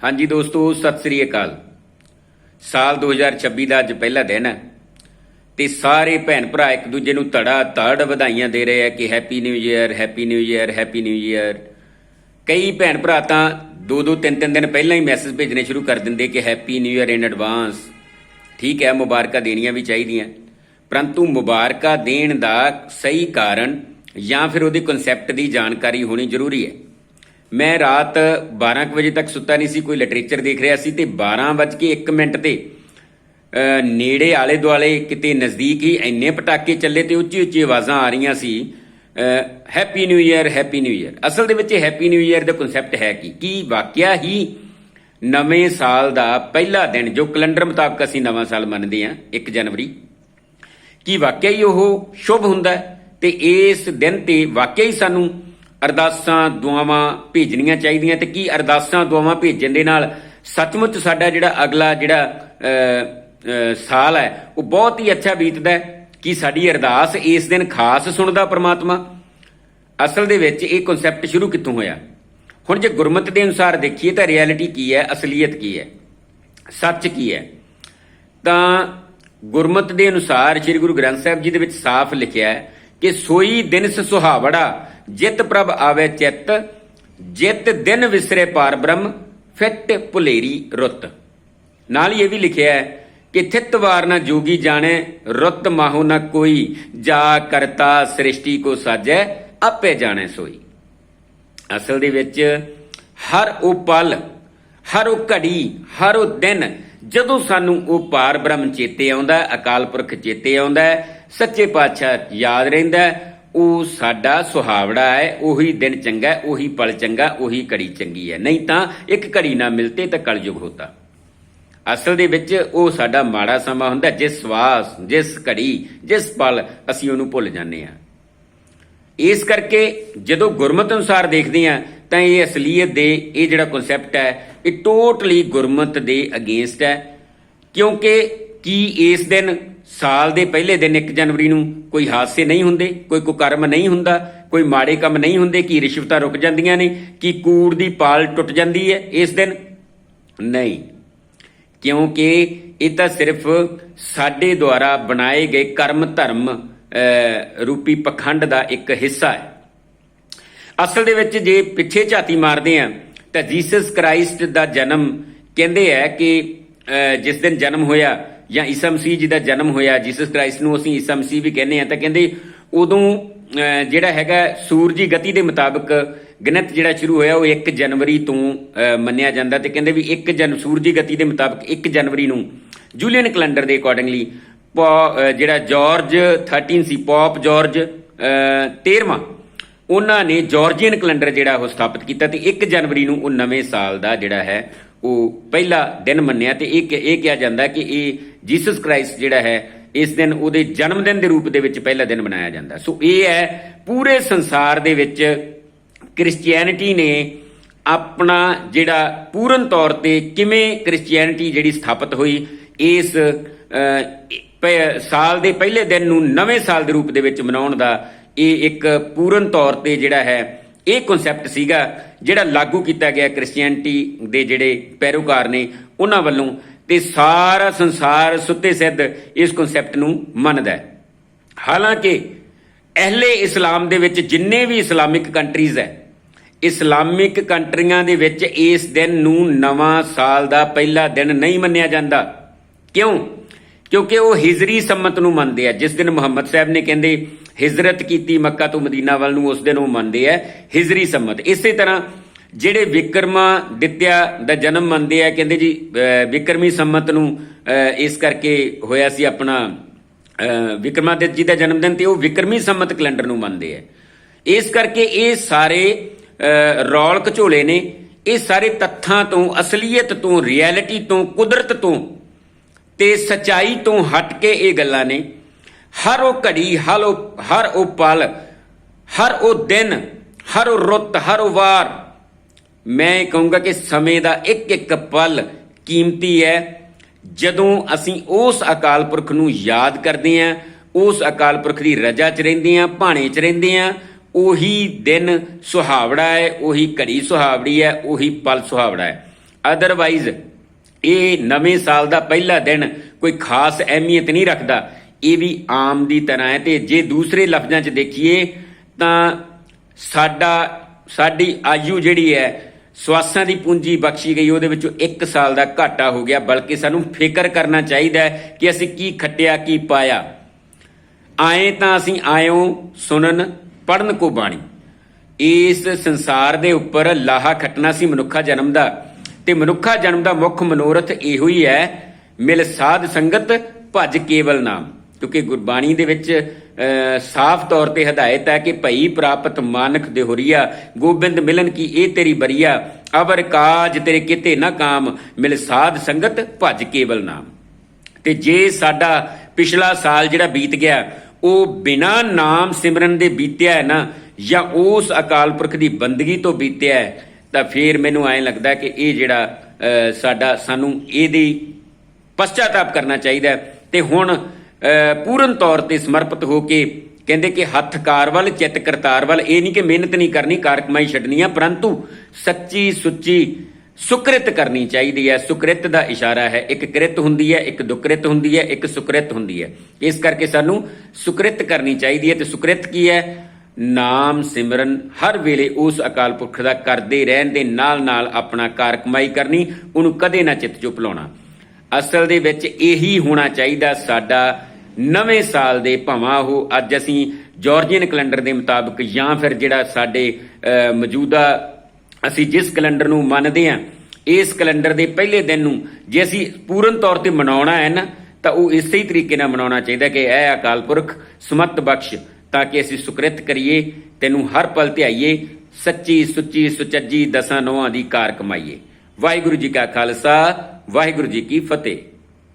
ਹਾਂਜੀ ਦੋਸਤੋ, ਸਤਿ ਸ੍ਰੀ ਅਕਾਲ। ਸਾਲ 2026 ਦਾ ਅੱਜ ਪਹਿਲਾ ਦਿਨ ਹੈ ਤੇ ਸਾਰੇ ਭੈਣ ਭਰਾ ਇੱਕ ਦੂਜੇ ਨੂੰ ਧੜਾ ਧੜ ਵਧਾਈਆਂ ਦੇ ਰਹੇ ਆ ਕਿ happy new year happy new year happy new year ਕਈ ਭੈਣ ਭਰਾ ਤਾਂ ਦੋ ਦੋ ਤਿੰਨ ਤਿੰਨ ਦਿਨ ਪਹਿਲਾਂ ਹੀ ਮੈਸੇਜ ਭੇਜਣੇ ਸ਼ੁਰੂ ਕਰ ਦਿੰਦੇ ਕਿ happy new year in advance ਠੀਕ ਹੈ, ਮੁਬਾਰਕਾਂ ਦੇਣੀਆਂ ਵੀ ਚਾਹੀਦੀਆਂ। ਪਰੰਤੂ ਮੁਬਾਰਕਾਂ ਦੇਣ ਦਾ ਸਹੀ ਕਾਰਨ ਜਾਂ ਫਿਰ ਉਹਦੇ ਕਨਸੈਪਟ ਦੀ ਜਾਣਕਾਰੀ ਹੋਣੀ ਜ਼ਰੂਰੀ ਹੈ। ਮੈਂ ਰਾਤ 12 ਕੁ ਵਜੇ ਤੱਕ ਸੁੱਤਾ ਨਹੀਂ ਸੀ, ਕੋਈ ਲਿਟਰੇਚਰ ਦੇਖ ਰਿਹਾ ਸੀ ਤੇ 12:01 ਮਿੰਟ ਤੇ ਨੇੜੇ ਆਲੇ ਦੁਆਲੇ ਕਿਤੇ ਨਜ਼ਦੀਕ ਹੀ ਇੰਨੇ ਪਟਾਕੇ ਚੱਲੇ ਤੇ ਉੱਚੀ ਉੱਚੀ ਆਵਾਜ਼ਾਂ ਆ ਰਹੀਆਂ ਸੀ happy new year happy new year ਅਸਲ ਦੇ ਵਿੱਚ ਹੈਪੀ ਨਿਊ ਇਅਰ ਦਾ ਕਨਸੈਪਟ ਹੈ ਕੀ? ਕੀ ਵਾਕਿਆ ਹੀ ਨਵੇਂ ਸਾਲ ਦਾ ਪਹਿਲਾ ਦਿਨ, ਜੋ ਕੈਲੰਡਰ ਮੁਤਾਬਕ ਅਸੀਂ ਨਵਾਂ ਸਾਲ ਮੰਨਦੇ ਹਾਂ 1 ਜਨਵਰੀ। ਕੀ ਵਾਕਿਆ ਹੀ ਉਹ ਸ਼ੁਭ ਹੁੰਦਾ ਹੈ? ਤੇ ਇਸ ਦਿਨ ਤੇ ਵਾਕਿਆ ਹੀ ਸਾਨੂੰ ਅਰਦਾਸਾਂ ਦੁਆਵਾਂ ਭੇਜਣੀਆਂ ਚਾਹੀਦੀਆਂ ਤੇ ਕੀ ਅਰਦਾਸਾਂ ਦੁਆਵਾਂ ਭੇਜਣ ਦੇ ਨਾਲ ਸੱਚਮੁੱਚ ਸਾਡਾ ਜਿਹੜਾ ਅਗਲਾ ਜਿਹੜਾ ਸਾਲ ਹੈ, ਉਹ ਬਹੁਤ ਹੀ ਅੱਛਾ ਬੀਤਦਾ ਹੈ ਕੀ ਸਾਡੀ ਅਰਦਾਸ ਇਸ ਦਿਨ ਖਾਸ ਸੁਣਦਾ ਪ੍ਰਮਾਤਮਾ। ਅਸਲ ਦੇ ਵਿੱਚ ਇਹ ਕਨਸੈਪਟ ਸ਼ੁਰੂ ਕਿੱਥੋਂ ਹੋਇਆ? ਹੁਣ ਜੇ ਗੁਰਮਤ ਦੇ ਅਨੁਸਾਰ ਦੇਖੀਏ ਤਾਂ ਰਿਐਲਿਟੀ ਕੀ ਹੈ, ਅਸਲੀਅਤ ਕੀ ਹੈ? ਸੱਚ ਕੀ ਹੈ? ਤਾਂ ਗੁਰਮਤ ਦੇ ਅਨੁਸਾਰ ਸ੍ਰੀ ਗੁਰੂ ਗ੍ਰੰਥ ਸਾਹਿਬ ਜੀ ਦੇ ਵਿੱਚ ਸਾਫ਼ ਲਿਖਿਆ ਹੈ ਕਿ ਸੋਈ ਦਿਨ ਸੁਹਾਵੜਾ, ਜਿਤ ਪ੍ਰਭ ਆਵੇ ਚਿੱਤ, ਜਿਤ ਦਿਨ ਵਿਸਰੇ ਪਾਰ ਬ੍ਰਹਮ, ਫਿੱਟ ਭੁਲੇਰੀ ਰੁੱਤ। ਨਾਲ ਹੀ ਇਹ ਵੀ ਲਿਖਿਆ ਹੈ ਕਿ ਥਿਤ ਵਾਰ ਨਾ ਜੋਗੀ ਜਾਣੇ, ਰੁੱਤ ਮਾਹੋ ਨਾ ਕੋਈ, ਜਾ ਕਰਤਾ ਸ੍ਰਿਸ਼ਟੀ ਕੋ ਸਾਜੈ, ਆਪੇ ਜਾਣੇ ਸੋਈ। ਅਸਲ ਦੇ ਵਿੱਚ ਹਰ ਉਹ ਪਲ, ਹਰ ਉਹ ਘੜੀ, ਹਰ ਉਹ ਦਿਨ, ਜਦੋਂ ਸਾਨੂੰ ਉਹ ਪਾਰ ਬ੍ਰਹਮ ਚੇਤੇ ਆਉਂਦਾ, ਅਕਾਲ ਪੁਰਖ ਚੇਤੇ ਆਉਂਦਾ ਸੱਚੇ ਪਾਤਸ਼ਾਹ ਯਾਦ ਰਹਿੰਦਾ ਉਹ ਸਾਡਾ ਸੁਹਾਵੜਾ ਹੈ, ਉਹੀ ਦਿਨ ਚੰਗਾ ਉਹੀ ਪਲ ਚੰਗਾ, ਉਹੀ ਘੜੀ ਚੰਗੀ ਹੈ। ਨਹੀਂ ਤਾਂ ਇੱਕ ਘੜੀ ਨਾ ਮਿਲਤੇ ਤਾਂ ਕਲਯੁਗ ਹੋਤਾ। ਅਸਲ ਦੇ ਵਿੱਚ ਉਹ ਸਾਡਾ ਮਾੜਾ ਸਮਾਂ ਹੁੰਦਾ, ਜਿਸ ਸਵਾਸ, ਜਿਸ ਘੜੀ, ਜਿਸ ਪਲ ਅਸੀਂ ਉਹਨੂੰ ਭੁੱਲ ਜਾਂਦੇ ਹਾਂ। ਇਸ ਕਰਕੇ ਜਦੋਂ ਗੁਰਮਤ ਅਨੁਸਾਰ ਦੇਖਦੇ ਆ ਤਾਂ ਇਹ ਅਸਲੀਅਤ ਦੇ ਇਹ ਜਿਹੜਾ ਕਨਸੈਪਟ ਹੈ, ਇਹ ਟੋਟਲੀ ਗੁਰਮਤ ਦੇ ਅਗੇਂਸਟ ਹੈ। ਕਿਉਂਕਿ ਕੀ ਇਸ ਦਿਨ ਸਾਲ ਦੇ ਪਹਿਲੇ ਦਿਨ 1 ਜਨਵਰੀ ਨੂੰ ਕੋਈ ਹਾਦਸੇ ਨਹੀਂ ਹੁੰਦੇ, ਕੋਈ ਕੁਕਰਮ ਨਹੀਂ ਹੁੰਦਾ, ਕੋਈ ਮਾੜੇ ਕੰਮ ਨਹੀਂ ਹੁੰਦੇ, ਕੀ ਰਿਸ਼ਵਤਾਂ ਰੁਕ ਜਾਂਦੀਆਂ ਨੇ, ਕੀ ਕੂੜ ਦੀ ਪਾਲ ਟੁੱਟ ਜਾਂਦੀ ਹੈ ਇਸ ਦਿਨ? ਨਹੀਂ। ਕਿਉਂਕਿ ਇਹ ਤਾਂ ਸਿਰਫ ਸਾਡੇ ਦੁਆਰਾ ਬਣਾਏ ਗਏ ਕਰਮ ਧਰਮ ਰੂਪੀ ਪਖੰਡ ਦਾ ਇੱਕ ਹਿੱਸਾ ਹੈ। ਅਸਲ ਦੇ ਵਿੱਚ ਜੇ ਪਿੱਛੇ ਝਾਤੀ ਮਾਰਦੇ ਆ ਤਾਂ ਜੀਸਸ ਕ੍ਰਾਈਸਟ ਦਾ ਜਨਮ ਕਹਿੰਦੇ ਆ ਕਿ ਜਿਸ ਦਿਨ ਜਨਮ ਹੋਇਆ ਜਾਂ ਈਸਾ ਮਸੀਹ ਜੀ ਦਾ ਜਨਮ ਹੋਇਆ, ਜੀਸਸ ਕ੍ਰਾਈਸਟ ਨੂੰ ਅਸੀਂ ਈਸਾ ਮਸੀਹ ਵੀ ਕਹਿੰਦੇ ਆ ਤਾਂ ਕਹਿੰਦੇ ਉਦੋਂ ਜਿਹੜਾ ਹੈਗਾ ਸੂਰਜੀ ਗਤੀ ਦੇ ਮੁਤਾਬਕ ਗਣਿਤ ਜਿਹੜਾ ਸ਼ੁਰੂ ਹੋਇਆ, ਉਹ 1 ਜਨਵਰੀ ਤੋਂ ਮੰਨਿਆ ਜਾਂਦਾ ਤੇ ਕਹਿੰਦੇ ਵੀ 1 ਜਨ, ਸੂਰਜੀ ਗਤੀ ਦੇ ਮੁਤਾਬਕ 1 ਜਨਵਰੀ ਨੂੰ, ਜੂਲੀਅਨ ਕੈਲੰਡਰ ਦੇ ਅਕੋਰਡਿੰਗਲੀ ਜਿਹੜਾ ਜਾਰਜ 13 ਸੀ, ਪੌਪ ਜਾਰਜ 13ਵਾਂ ਉਹਨਾਂ ਨੇ ਜਾਰਜੀਅਨ ਕੈਲੰਡਰ ਜਿਹੜਾ ਉਹ ਸਥਾਪਿਤ ਕੀਤਾ ਤੇ 1 ਜਨਵਰੀ ਨੂੰ ਉਹ ਨਵੇਂ ਸਾਲ ਦਾ ਜਿਹੜਾ ਹੈ ਉਹ ਪਹਿਲਾ ਦਿਨ ਮੰਨਿਆ ਤੇ ਇਹ ਕਿ- ਇਹ ਕਿਹਾ ਜਾਂਦਾ ਕਿ ਇਹ ਜੀਸਸ ਕ੍ਰਾਈਸਟ ਜਿਹੜਾ ਹੈ, ਇਸ ਦਿਨ ਉਹਦੇ ਜਨਮ ਦਿਨ ਦੇ ਰੂਪ ਦੇ ਵਿੱਚ ਪਹਿਲਾ ਦਿਨ ਮਨਾਇਆ ਜਾਂਦਾ। ਸੋ ਇਹ ਹੈ ਪੂਰੇ ਸੰਸਾਰ ਦੇ ਵਿੱਚ ਕ੍ਰਿਸਚੀਅਨਿਟੀ ਨੇ ਆਪਣਾ ਜਿਹੜਾ ਪੂਰਨ ਤੌਰ ਤੇ ਕਿਵੇਂ ਕ੍ਰਿਸਚੀਅਨਿਟੀ ਜਿਹੜੀ ਸਥਾਪਿਤ ਹੋਈ, ਇਸ ਪ- ਸਾਲ ਦੇ ਪਹਿਲੇ ਦਿਨ ਨੂੰ ਨਵੇਂ ਸਾਲ ਦੇ ਰੂਪ ਦੇ ਵਿੱਚ ਮਨਾਉਣ ਦਾ ਇਹ ਇੱਕ ਪੂਰਨ ਤੌਰ ਤੇ ਜਿਹੜਾ ਹੈ ਇਹ ਕਨਸੈਪਟ ਸੀਗਾ ਜਿਹੜਾ ਲਾਗੂ ਕੀਤਾ ਗਿਆ ਕ੍ਰਿਸਚੀਅਨਿਟੀ ਦੇ ਜਿਹੜੇ ਪੈਰੋਕਾਰ ਨੇ ਉਹਨਾਂ ਵੱਲੋਂ ਤੇ ਸਾਰਾ ਸੰਸਾਰ ਸੁੱਤੇ ਸਿੱਧ ਇਸ ਕਨਸੈਪਟ ਨੂੰ ਮੰਨਦਾ ਹੈ। ਹਾਲਾਂਕਿ ਅਹਲੇ ਇਸਲਾਮ ਦੇ ਵਿੱਚ ਜਿੰਨੇ ਵੀ ਇਸਲਾਮਿਕ ਕੰਟਰੀਜ਼ ਹੈ, ਇਸਲਾਮਿਕ ਕੰਟਰੀਆਂ ਦੇ ਵਿੱਚ ਇਸ ਦਿਨ ਨੂੰ ਨਵਾਂ ਸਾਲ ਦਾ ਪਹਿਲਾ ਦਿਨ ਨਹੀਂ ਮੰਨਿਆ ਜਾਂਦਾ। ਕਿਉਂ? ਕਿਉਂਕਿ ਉਹ ਹਿਜਰੀ ਸੰਮਤ ਨੂੰ ਮੰਨਦੇ ਆ। ਜਿਸ ਦਿਨ ਮੁਹੰਮਦ ਸਾਹਿਬ ਨੇ ਕਹਿੰਦੇ, ਹਿਜਰਤ ਕੀਤੀ ਮੱਕਾ ਤੋਂ ਮਦੀਨਾ ਵੱਲ ਨੂੰ, ਉਸ ਦਿਨ ਉਹ ਮੰਨਦੇ ਆ ਹਿਜਰੀ ਸੰਮਤ। ਇਸੇ ਤਰ੍ਹਾਂ ਜਿਹੜੇ ਵਿਕਰਮਾ ਦਿੱਤਿਆ ਦਾ ਜਨਮ ਮੰਨਦੇ ਆ, ਕਹਿੰਦੇ ਜੀ ਵਿਕਰਮੀ ਸੰਮਤ ਨੂੰ ਇਸ ਕਰਕੇ ਹੋਇਆ ਸੀ ਆਪਣਾ ਵਿਕਰਮਾਦਿੱਤ ਜੀ ਦਾ ਜਨਮ ਦਿਨ ਤੇ ਉਹ ਵਿਕਰਮੀ ਸੰਮਤ ਕੈਲੰਡਰ ਨੂੰ ਮੰਨਦੇ ਆ। ਇਸ ਕਰਕੇ ਇਹ ਸਾਰੇ ਰੌਲ ਘਚੋਲੇ ਨੇ, ਇਹ ਸਾਰੇ ਤੱਥਾਂ ਤੋਂ, ਅਸਲੀਅਤ ਤੋਂ, ਰਿਐਲਿਟੀ ਤੋਂ, ਕੁਦਰਤ ਤੋਂ ਤੇ ਸਚਾਈ ਤੋਂ ਹਟ ਕੇ ਇਹ ਗੱਲਾਂ ਨੇ। ਹਰ ਉਹ ਘੜੀ, ਹਰ ਉਹ ਹਰ ਉਹ ਪਲ, ਹਰ ਉਹ ਦਿਨ, ਹਰ ਉਹ ਰੁੱਤ, ਹਰ ਉਹ ਵਾਰ। ਮੈਂ ਕਹੂੰਗਾ ਕਿ ਸਮੇਂ ਦਾ ਇੱਕ ਇੱਕ ਪਲ ਕੀਮਤੀ ਹੈ। ਜਦੋਂ ਅਸੀਂ ਉਸ ਅਕਾਲ ਪੁਰਖ ਨੂੰ ਯਾਦ ਕਰਦੇ ਹਾਂ, ਉਸ ਅਕਾਲ ਪੁਰਖ ਦੀ ਰਜਾ 'ਚ ਰਹਿੰਦੇ ਹਾਂ, ਭਾਣੇ 'ਚ ਰਹਿੰਦੇ ਹਾਂ, ਉਹੀ ਦਿਨ ਸੁਹਾਵੜਾ ਹੈ, ਉਹੀ ਘੜੀ ਸੁਹਾਵੜੀ ਹੈ, ਉਹੀ ਪਲ ਸੁਹਾਵੜਾ ਹੈ। ਅਦਰਵਾਈਜ਼ ਇਹ ਨਵੇਂ ਸਾਲ ਦਾ ਪਹਿਲਾ ਦਿਨ ਕੋਈ ਖਾਸ ਅਹਿਮੀਅਤ ਨਹੀਂ ਰੱਖਦਾ। ਇਹ ਵੀ ਆਮ ਦੀ ਤਰ੍ਹਾਂ ਹੈ ਤੇ ਜੇ ਦੂਸਰੇ ਲਫ਼ਜ਼ਾਂ 'ਚ ਦੇਖੀਏ ਤਾਂ ਸਾਡਾ, ਸਾਡੀ ਆਯੂ ਜਿਹੜੀ ਹੈ, ਸਵਾਸਾਂ ਦੀ ਪੂੰਜੀ ਬਖਸ਼ੀ ਗਈ, ਉਹਦੇ ਵਿੱਚੋਂ 1 ਸਾਲ ਦਾ ਘਾਟਾ ਹੋ ਗਿਆ। ਬਲਕਿ ਸਾਨੂੰ ਫਿਕਰ ਕਰਨਾ ਚਾਹੀਦਾ ਹੈ ਕਿ ਅਸੀਂ ਕੀ ਖੱਟਿਆ, ਕੀ ਪਾਇਆ। ਆਏ ਤਾਂ ਅਸੀਂ ਆਇਓ ਸੁਣਨ ਪੜਨ ਕੋ ਬਾਣੀ। ਇਸ ਸੰਸਾਰ ਦੇ ਉੱਪਰ ਲਾਹਾ ਖੱਟਣਾ ਸੀ ਮਨੁੱਖਾ ਜਨਮ ਦਾ। ਤੇ ਮਨੁੱਖਾ ਜਨਮ ਦਾ ਮੁੱਖ ਮਨੋਰਥ ਇਹੋ ਹੀ ਹੈ, ਮਿਲ ਸਾਧ ਸੰਗਤ, ਭਜ ਕੇਵਲ ਨਾਮ। ਕਿਉਂਕਿ ਗੁਰਬਾਣੀ ਦੇ ਵਿੱਚ ਸਾਫ਼ ਤੌਰ ਤੇ ਹਦਾਇਤ ਹੈ ਕਿ ਭਈ ਪ੍ਰਾਪਤ ਮਾਨਕ ਦੇਹੁਰੀਆ, ਗੋਬਿੰਦ ਮਿਲਨ ਕੀ ਇਹ ਤੇਰੀ ਬਰੀਆ, ਅਵਰ ਕਾਜ ਤੇਰੇ ਕਿਤੇ ਨਾ ਕਾਮ, ਮਿਲ ਸਾਧ ਸੰਗਤ, ਭਜ ਕੇਵਲ ਨਾਮ। ਤੇ ਜੇ ਸਾਡਾ ਪਿਛਲਾ ਸਾਲ ਜਿਹੜਾ ਬੀਤ ਗਿਆ, ਉਹ ਬਿਨਾ ਨਾਮ ਸਿਮਰਨ ਦੇ ਬੀਤਿਆ ਹੈ ਨਾ, ਜਾਂ ਉਸ ਅਕਾਲ ਪੁਰਖ ਦੀ ਬੰਦਗੀ ਤੋਂ ਬੀਤਿਆ ਹੈ ਤਾਂ ਫਿਰ ਮੈਨੂੰ ਐਂ ਲੱਗਦਾ ਕਿ ਇਹ ਜਿਹੜਾ ਸਾਡਾ, ਸਾਨੂੰ ਇਹਦੀ ਪਛਤਾਤਾਪ ਕਰਨਾ ਚਾਹੀਦਾ ਹੈ। ਤੇ ਹੁਣ ਪੂਰਨ ਤੌਰ ਤੇ ਸਮਰਪਿਤ ਹੋ ਕੇ ਕਹਿੰਦੇ ਕਿ ਹੱਥ ਕਾਰ ਵੱਲ, ਚਿੱਤ ਕਰਤਾਰ ਵੱਲ, ਇਹ ਨਹੀਂ ਕਿ ਮਿਹਨਤ ਨਹੀਂ ਕਰਨੀ, ਕਾਰ ਕਮਾਈ ਛੱਡਣੀ ਆ, ਪਰੰਤੂ ਸੱਚੀ ਸੁੱਚੀ ਸੁਕ੍ਰਿਤ ਕਰਨੀ ਚਾਹੀਦੀ ਹੈ। ਸੁਕ੍ਰਿਤ ਦਾ ਇਸ਼ਾਰਾ ਹੈ, ਇੱਕ ਕ੍ਰਿਤ ਹੁੰਦੀ ਹੈ, ਇੱਕ ਦੁਕ੍ਰਿਤ ਹੁੰਦੀ ਹੈ, ਇੱਕ ਸੁਕ੍ਰਿਤ ਹੁੰਦੀ ਹੈ। ਇਸ ਕਰਕੇ ਸਾਨੂੰ ਸੁਕ੍ਰਿਤ ਕਰਨੀ ਚਾਹੀਦੀ ਹੈ ਤੇ ਸੁਕ੍ਰਿਤ ਕੀ ਹੈ? ਨਾਮ ਸਿਮਰਨ ਹਰ ਵੇਲੇ ਉਸ ਅਕਾਲ ਪੁਰਖ ਦਾ ਕਰਦੇ ਰਹਿਣ ਦੇ ਨਾਲ ਨਾਲ ਆਪਣਾ ਕਾਰ ਕਮਾਈ ਕਰਨੀ, ਉਹਨੂੰ ਕਦੇ ਨਾ ਚਿੱਤ ਚੁੱਪ ਲਾਉਣਾ ਅਸਲ ਦੇ ਵਿੱਚ ਇਹੀ ਹੋਣਾ ਚਾਹੀਦਾ ਸਾਡਾ ਨਵੇਂ ਸਾਲ ਦੇ ਭਾਵਾਂ ਉਹ ਅੱਜ ਅਸੀਂ ਜਾਰਜੀਅਨ ਕੈਲੰਡਰ ਦੇ ਮੁਤਾਬਕ ਜਾਂ ਫਿਰ ਜਿਹੜਾ ਸਾਡੇ ਮੌਜੂਦਾ ਅਸੀਂ ਜਿਸ ਕੈਲੰਡਰ ਨੂੰ ਮੰਨਦੇ ਹਾਂ, ਇਸ ਕੈਲੰਡਰ ਦੇ ਪਹਿਲੇ ਦਿਨ ਨੂੰ ਜੇ ਅਸੀਂ ਪੂਰਨ ਤੌਰ ਤੇ ਮਨਾਉਣਾ ਹੈ ਨਾ, ਤਾਂ ਉਹ ਇਸੇ ਹੀ ਤਰੀਕੇ ਨਾਲ ਮਨਾਉਣਾ ਚਾਹੀਦਾ ਕਿ ਇਹ ਅਕਾਲ ਪੁਰਖ ਸਮਤ ਬਖਸ਼ ਤਾਂ ਕਿ ਅਸੀਂ ਸੁਕ੍ਰਿਤ ਕਰੀਏ, ਤੈਨੂੰ ਹਰ ਪਲ ਧਿਆਈਏ, ਸੱਚੀ, ਸੁੱਚੀ, ਸੁਚੱਜੀ ਦਸਾਂ ਨੋਹਾਂ ਦੀ ਕਾਰ ਕਮਾਈਏ। ਵਾਹਿਗੁਰੂ ਜੀ ਕਾ ਖਾਲਸਾ, ਵਾਹਿਗੁਰੂ ਜੀ ਕੀ ਫਤਿਹ।